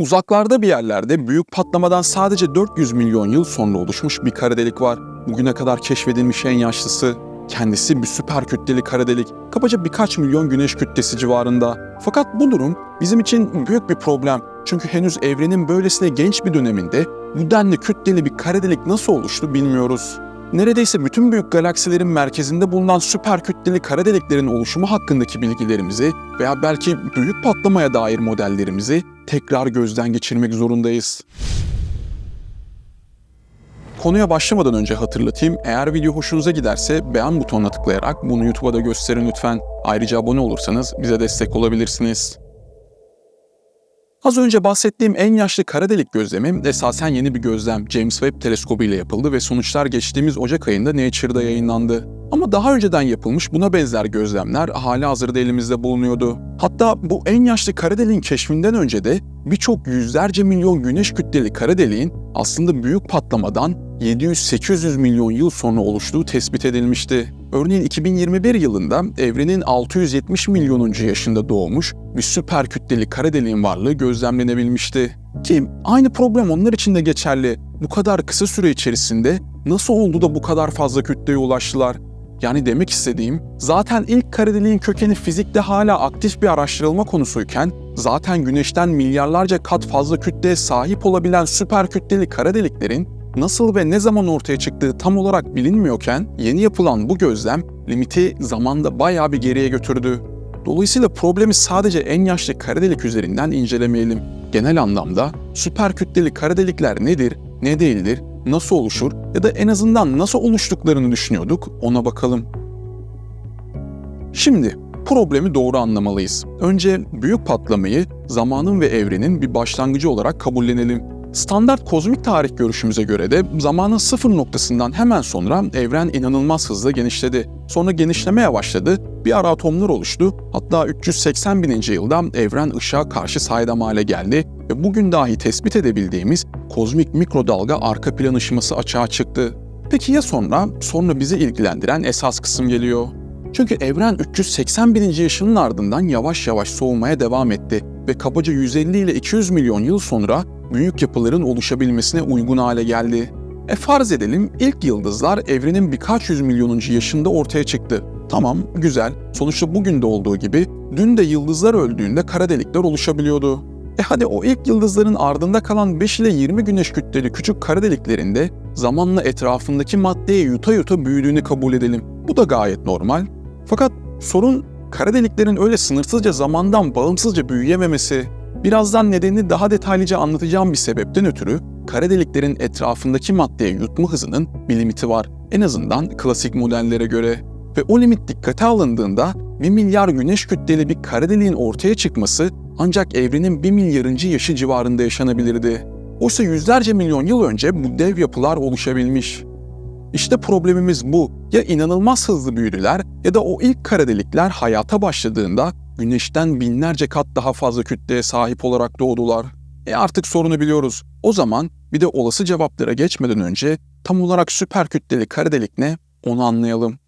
Uzaklarda bir yerlerde büyük patlamadan sadece 400 milyon yıl sonra oluşmuş bir kara delik var. Bugüne kadar keşfedilmiş en yaşlısı. Kendisi bir süper kütleli kara delik. Kabaca birkaç milyon güneş kütlesi civarında. Fakat bu durum bizim için büyük bir problem. Çünkü henüz evrenin böylesine genç bir döneminde bu denli kütleli bir kara delik nasıl oluştu bilmiyoruz. Neredeyse bütün büyük galaksilerin merkezinde bulunan süper kütleli kara deliklerin oluşumu hakkındaki bilgilerimizi veya belki büyük patlamaya dair modellerimizi tekrar gözden geçirmek zorundayız. Konuya başlamadan önce hatırlatayım, eğer video hoşunuza giderse beğen butonuna tıklayarak bunu YouTube'a da gösterin lütfen. Ayrıca abone olursanız bize destek olabilirsiniz. Az önce bahsettiğim en yaşlı kara delik gözlemi esasen yeni bir gözlem James Webb teleskobu ile yapıldı ve sonuçlar geçtiğimiz Ocak ayında Nature'da yayınlandı. Ama daha önceden yapılmış buna benzer gözlemler hala hazırda elimizde bulunuyordu. Hatta bu en yaşlı kara deliğin keşfinden önce de birçok yüzlerce milyon güneş kütleli kara deliğin aslında büyük patlamadan 700-800 milyon yıl sonra oluştuğu tespit edilmişti. Örneğin 2021 yılında evrenin 670 milyonuncu yaşında doğmuş bir süper kütleli kara deliğin varlığı gözlemlenebilmişti. Ki aynı problem onlar için de geçerli. Bu kadar kısa süre içerisinde nasıl oldu da bu kadar fazla kütleye ulaştılar? Yani demek istediğim, zaten ilk kara deliğin kökeni fizikte hala aktif bir araştırılma konusuyken, zaten güneşten milyarlarca kat fazla kütleye sahip olabilen süper kütleli kara deliklerin nasıl ve ne zaman ortaya çıktığı tam olarak bilinmiyorken yeni yapılan bu gözlem limiti zamanda bayağı bir geriye götürdü. Dolayısıyla problemi sadece en yaşlı kara delik üzerinden incelemeyelim. Genel anlamda süper kütleli kara delikler nedir, ne değildir, nasıl oluşur ya da en azından nasıl oluştuklarını düşünüyorduk ona bakalım. Şimdi problemi doğru anlamalıyız. Önce büyük patlamayı zamanın ve evrenin bir başlangıcı olarak kabullenelim. Standart kozmik tarih görüşümüze göre de zamanın sıfır noktasından hemen sonra evren inanılmaz hızla genişledi. Sonra genişlemeye başladı, bir ara atomlar oluştu, hatta 380 bininci yılda evren ışığa karşı saydam hale geldi ve bugün dahi tespit edebildiğimiz kozmik mikrodalga arka plan ışıması açığa çıktı. Peki ya sonra? Sonra bizi ilgilendiren esas kısım geliyor. Çünkü evren 380 bininci yaşının ardından yavaş yavaş soğumaya devam etti ve kabaca 150 ile 200 milyon yıl sonra büyük yapıların oluşabilmesine uygun hale geldi. E farz edelim ilk yıldızlar evrenin birkaç yüz milyonuncu yaşında ortaya çıktı. Tamam, güzel. Sonuçta bugün de olduğu gibi dün de yıldızlar öldüğünde kara delikler oluşabiliyordu. E hadi o ilk yıldızların ardında kalan 5 ile 20 güneş kütleli küçük kara deliklerinde zamanla etrafındaki maddeyi yuta yuta büyüdüğünü kabul edelim. Bu da gayet normal. Fakat sorun kara deliklerin öyle sınırsızca zamandan bağımsızca büyüyememesi. Birazdan nedenini daha detaylıca anlatacağım bir sebepten ötürü kara deliklerin etrafındaki maddeyi yutma hızının bir limiti var. En azından klasik modellere göre. Ve o limit dikkate alındığında 1 milyar güneş kütleli bir kara deliğin ortaya çıkması ancak evrenin 1 milyarıncı yaşı civarında yaşanabilirdi. Oysa yüzlerce milyon yıl önce bu dev yapılar oluşabilmiş. İşte problemimiz bu. Ya inanılmaz hızlı büyüdüler ya da o ilk kara delikler hayata başladığında güneşten binlerce kat daha fazla kütleye sahip olarak doğdular. E artık sorunu biliyoruz. O zaman bir de olası cevaplara geçmeden önce tam olarak süper kütleli kara delik ne onu anlayalım.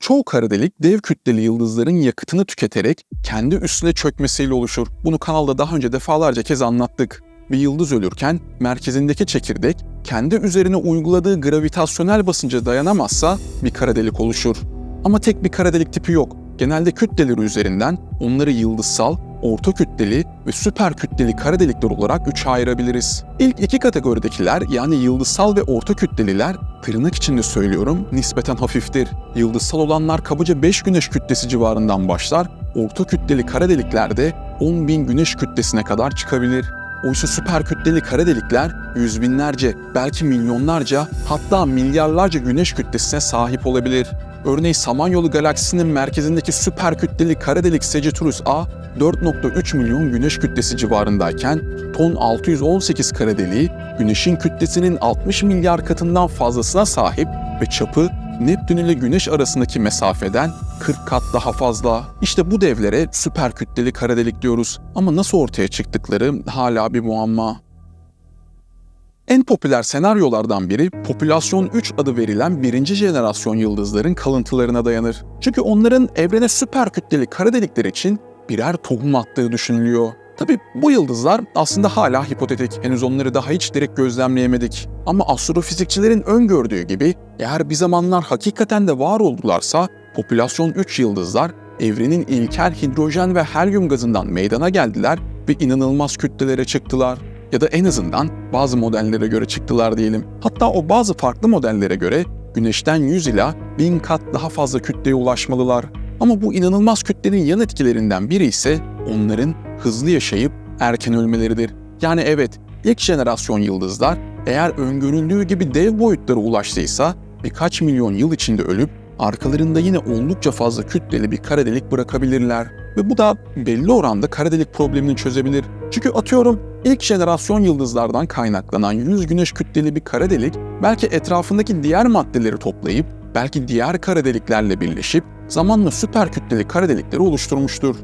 Çoğu kara delik dev kütleli yıldızların yakıtını tüketerek kendi üstüne çökmesiyle oluşur. Bunu kanalda daha önce defalarca kez anlattık. Bir yıldız ölürken merkezindeki çekirdek kendi üzerine uyguladığı gravitasyonel basınca dayanamazsa bir kara delik oluşur. Ama tek bir kara delik tipi yok. Genelde kütleleri üzerinden onları yıldızsal, orta kütleli ve süper kütleli kara delikler olarak üçe ayırabiliriz. İlk iki kategoridekiler yani yıldızsal ve orta kütleliler tırnak içinde söylüyorum nispeten hafiftir. Yıldızsal olanlar kabaca 5 güneş kütlesi civarından başlar, orta kütleli kara deliklerde 10 bin güneş kütlesine kadar çıkabilir. Oysa süper kütleli kara delikler yüz binlerce, belki milyonlarca, hatta milyarlarca güneş kütlesine sahip olabilir. Örneğin Samanyolu galaksisinin merkezindeki süper kütleli kara delik Sagittarius A 4.3 milyon güneş kütlesi civarındayken ton 618 kara deliği güneşin kütlesinin 60 milyar katından fazlasına sahip ve çapı Neptün ile Güneş arasındaki mesafeden 40 kat daha fazla. İşte bu devlere süper kütleli kara delik diyoruz. Ama nasıl ortaya çıktıkları hala bir muamma. En popüler senaryolardan biri popülasyon 3 adı verilen birinci jenerasyon yıldızların kalıntılarına dayanır. Çünkü onların evrene süper kütleli kara delikler için birer tohum attığı düşünülüyor. Tabi bu yıldızlar aslında hala hipotetik. Henüz onları daha hiç direkt gözlemleyemedik. Ama astrofizikçilerin öngördüğü gibi eğer bir zamanlar hakikaten de var oldularsa popülasyon 3 yıldızlar evrenin ilkel hidrojen ve helyum gazından meydana geldiler ve inanılmaz kütlelere çıktılar. Ya da en azından bazı modellere göre çıktılar diyelim. Hatta o bazı farklı modellere göre Güneş'ten 100 ila 1000 kat daha fazla kütleye ulaşmalılar. Ama bu inanılmaz kütlenin yan etkilerinden biri ise onların hızlı yaşayıp erken ölmeleridir. Yani evet, ilk jenerasyon yıldızlar eğer öngörüldüğü gibi dev boyutlara ulaştıysa birkaç milyon yıl içinde ölüp arkalarında yine oldukça fazla kütleli bir kara delik bırakabilirler. Ve bu da belli oranda kara delik problemini çözebilir. Çünkü atıyorum ilk jenerasyon yıldızlardan kaynaklanan 100 güneş kütleli bir kara delik belki etrafındaki diğer maddeleri toplayıp belki diğer kara deliklerle birleşip zamanla süper kütleli kara delikleri oluşturmuştur.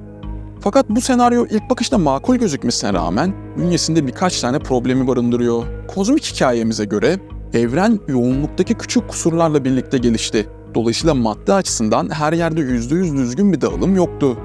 Fakat bu senaryo ilk bakışta makul gözükmesine rağmen bünyesinde birkaç tane problemi barındırıyor. Kozmik hikayemize göre evren yoğunluktaki küçük kusurlarla birlikte gelişti. Dolayısıyla madde açısından her yerde %100 düzgün bir dağılım yoktu.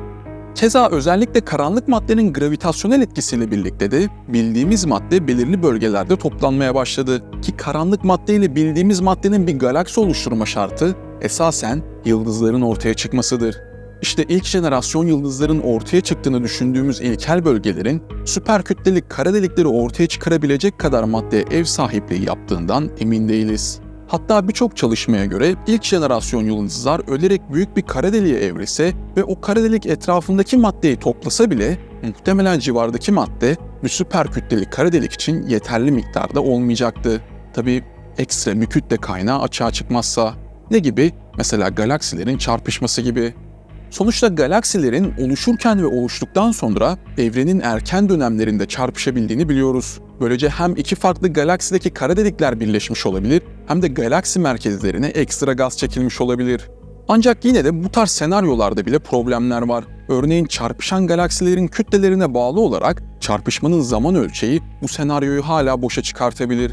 Keza özellikle karanlık maddenin gravitasyonel etkisiyle birlikte de bildiğimiz madde belirli bölgelerde toplanmaya başladı. Ki karanlık madde ile bildiğimiz maddenin bir galaksi oluşturma şartı esasen yıldızların ortaya çıkmasıdır. İşte ilk jenerasyon yıldızların ortaya çıktığını düşündüğümüz ilkel bölgelerin süper kütleli kara delikleri ortaya çıkarabilecek kadar maddeye ev sahipliği yaptığından emin değiliz. Hatta birçok çalışmaya göre ilk jenerasyon yıldızlar ölerek büyük bir kara deliğe evrilse ve o kara delik etrafındaki maddeyi toplasa bile muhtemelen civardaki madde bir süper kütleli kara delik için yeterli miktarda olmayacaktı. Tabi ekstra bir kütle kaynağı açığa çıkmazsa. Ne gibi? Mesela galaksilerin çarpışması gibi. Sonuçta galaksilerin oluşurken ve oluştuktan sonra evrenin erken dönemlerinde çarpışabildiğini biliyoruz. Böylece hem iki farklı galaksideki kara delikler birleşmiş olabilir hem de galaksi merkezlerine ekstra gaz çekilmiş olabilir. Ancak yine de bu tarz senaryolarda bile problemler var. Örneğin çarpışan galaksilerin kütlelerine bağlı olarak çarpışmanın zaman ölçeği bu senaryoyu hala boşa çıkartabilir.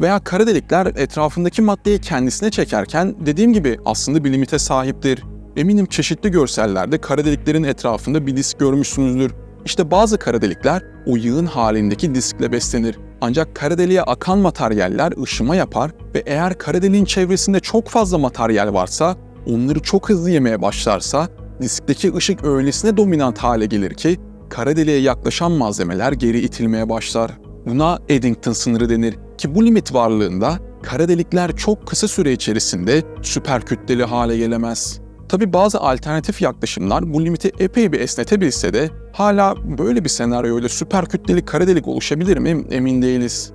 Veya kara delikler etrafındaki maddeyi kendisine çekerken dediğim gibi aslında bir limite sahiptir. Eminim çeşitli görsellerde kara deliklerin etrafında bir disk görmüşsünüzdür. İşte bazı kara delikler o yığın halindeki diskle beslenir. Ancak kara deliğe akan materyaller ışıma yapar ve eğer kara deliğin çevresinde çok fazla materyal varsa, onları çok hızlı yemeye başlarsa, diskteki ışık öylesine dominant hale gelir ki kara deliğe yaklaşan malzemeler geri itilmeye başlar. Buna Eddington sınırı denir ki bu limit varlığında kara delikler çok kısa süre içerisinde süper kütleli hale gelemez. Tabi bazı alternatif yaklaşımlar bu limiti epey bir esnetebilse de hala böyle bir senaryoyla süper kütleli kara delik oluşabilir mi emin değiliz.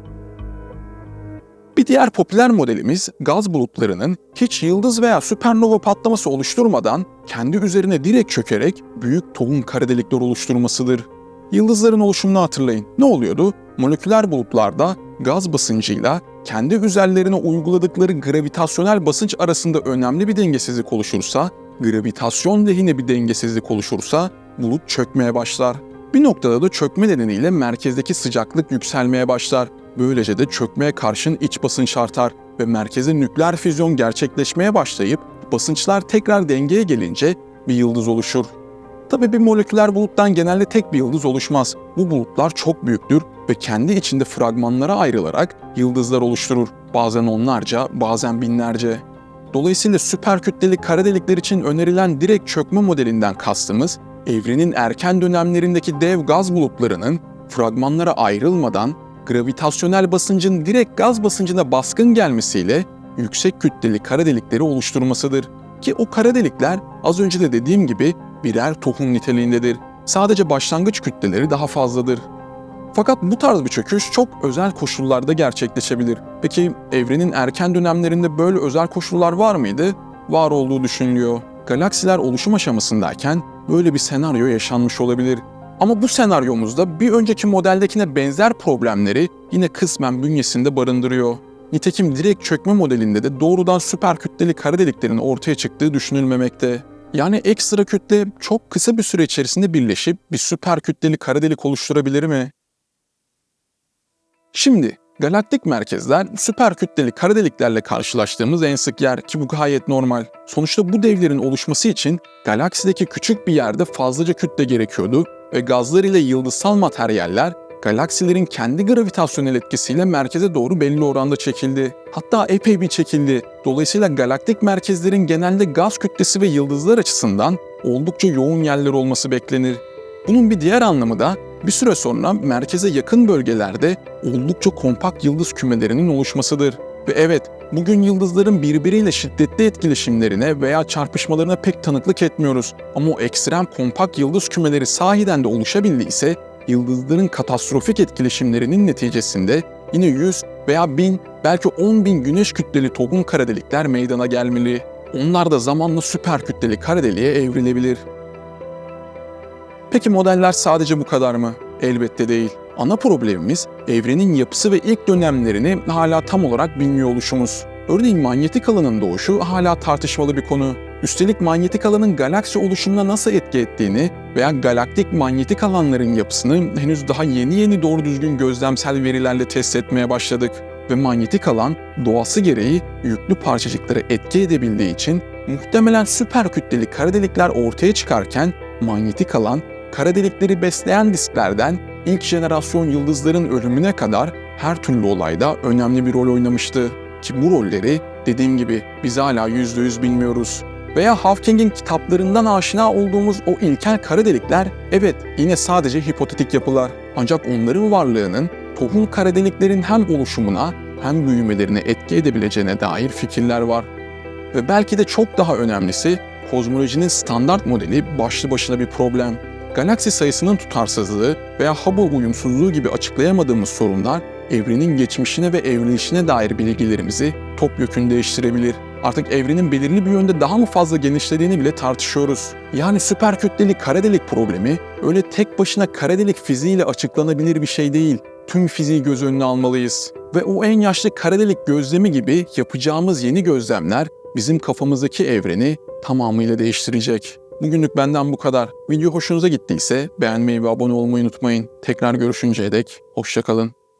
Bir diğer popüler modelimiz gaz bulutlarının hiç yıldız veya süpernova patlaması oluşturmadan kendi üzerine direkt çökerek büyük tohum kara delikler oluşturmasıdır. Yıldızların oluşumunu hatırlayın. Ne oluyordu? Moleküler bulutlarda gaz basıncıyla kendi üzerlerine uyguladıkları gravitasyonel basınç arasında önemli bir dengesizlik oluşursa, gravitasyon lehine bir dengesizlik oluşursa bulut çökmeye başlar. Bir noktada da çökme nedeniyle merkezdeki sıcaklık yükselmeye başlar. Böylece de çökmeye karşın iç basınç artar ve merkeze nükleer füzyon gerçekleşmeye başlayıp basınçlar tekrar dengeye gelince bir yıldız oluşur. Tabi bir moleküler buluttan genelde tek bir yıldız oluşmaz. Bu bulutlar çok büyüktür ve kendi içinde fragmanlara ayrılarak yıldızlar oluşturur. Bazen onlarca, bazen binlerce. Dolayısıyla süper kütleli kara delikler için önerilen direkt çökme modelinden kastımız, evrenin erken dönemlerindeki dev gaz bulutlarının fragmanlara ayrılmadan gravitasyonel basıncın direkt gaz basıncına baskın gelmesiyle yüksek kütleli kara delikleri oluşturmasıdır. Ki o kara delikler az önce de dediğim gibi birer tohum niteliğindedir. Sadece başlangıç kütleleri daha fazladır. Fakat bu tarz bir çöküş çok özel koşullarda gerçekleşebilir. Peki evrenin erken dönemlerinde böyle özel koşullar var mıydı? Var olduğu düşünülüyor. Galaksiler oluşum aşamasındayken böyle bir senaryo yaşanmış olabilir. Ama bu senaryomuzda bir önceki modeldekine benzer problemleri yine kısmen bünyesinde barındırıyor. Nitekim direkt çökme modelinde de doğrudan süper kütleli kara deliklerin ortaya çıktığı düşünülmemekte. Yani ekstra kütle çok kısa bir süre içerisinde birleşip bir süper kütleli kara delik oluşturabilir mi? Şimdi galaktik merkezler süper kütleli kara deliklerle karşılaştığımız en sık yer ki bu gayet normal. Sonuçta bu devlerin oluşması için galaksideki küçük bir yerde fazlaca kütle gerekiyordu ve gazlar ile yıldızsal materyaller galaksilerin kendi gravitasyonel etkisiyle merkeze doğru belli oranda çekildi. Hatta epey bir çekildi. Dolayısıyla galaktik merkezlerin genelde gaz kütlesi ve yıldızlar açısından oldukça yoğun yerler olması beklenir. Bunun bir diğer anlamı da bir süre sonra merkeze yakın bölgelerde oldukça kompakt yıldız kümelerinin oluşmasıdır. Ve evet, bugün yıldızların birbiriyle şiddetli etkileşimlerine veya çarpışmalarına pek tanıklık etmiyoruz. Ama o ekstrem kompakt yıldız kümeleri sahiden de oluşabildiyse, yıldızların katastrofik etkileşimlerinin neticesinde yine 100 veya 1000 belki 10 bin güneş kütleli tohum kara delikler meydana gelmeli. Onlar da zamanla süper kütleli kara deliğe evrilebilir. Peki modeller sadece bu kadar mı? Elbette değil. Ana problemimiz evrenin yapısı ve ilk dönemlerini hala tam olarak bilmiyor oluşumuz. Örneğin manyetik alanın doğuşu hala tartışmalı bir konu. Üstelik manyetik alanın galaksi oluşumuna nasıl etki ettiğini veya galaktik manyetik alanların yapısını henüz daha yeni yeni doğru düzgün gözlemsel verilerle test etmeye başladık. Ve manyetik alan doğası gereği yüklü parçacıkları etki edebildiği için muhtemelen süper kütleli kara delikler ortaya çıkarken manyetik alan kara delikleri besleyen disklerden ilk jenerasyon yıldızların ölümüne kadar her türlü olayda önemli bir rol oynamıştı. Ki bu rolleri dediğim gibi biz hala %100 bilmiyoruz. Veya Hawking'in kitaplarından aşina olduğumuz o ilkel kara delikler evet yine sadece hipotetik yapılar. Ancak onların varlığının tohum kara deliklerin hem oluşumuna hem büyümelerine etki edebileceğine dair fikirler var. Ve belki de çok daha önemlisi kozmolojinin standart modeli başlı başına bir problem. Galaksi sayısının tutarsızlığı veya Hubble uyumsuzluğu gibi açıklayamadığımız sorunlar evrenin geçmişine ve evrilişine dair bilgilerimizi topyekun değiştirebilir. Artık evrenin belirli bir yönde daha mı fazla genişlediğini bile tartışıyoruz. Yani süper kütleli kara delik problemi öyle tek başına kara delik fiziğiyle açıklanabilir bir şey değil. Tüm fiziği göz önüne almalıyız. Ve o en yaşlı kara delik gözlemi gibi yapacağımız yeni gözlemler bizim kafamızdaki evreni tamamıyla değiştirecek. Bugünlük benden bu kadar. Video hoşunuza gittiyse beğenmeyi ve abone olmayı unutmayın. Tekrar görüşünceye dek hoşçakalın.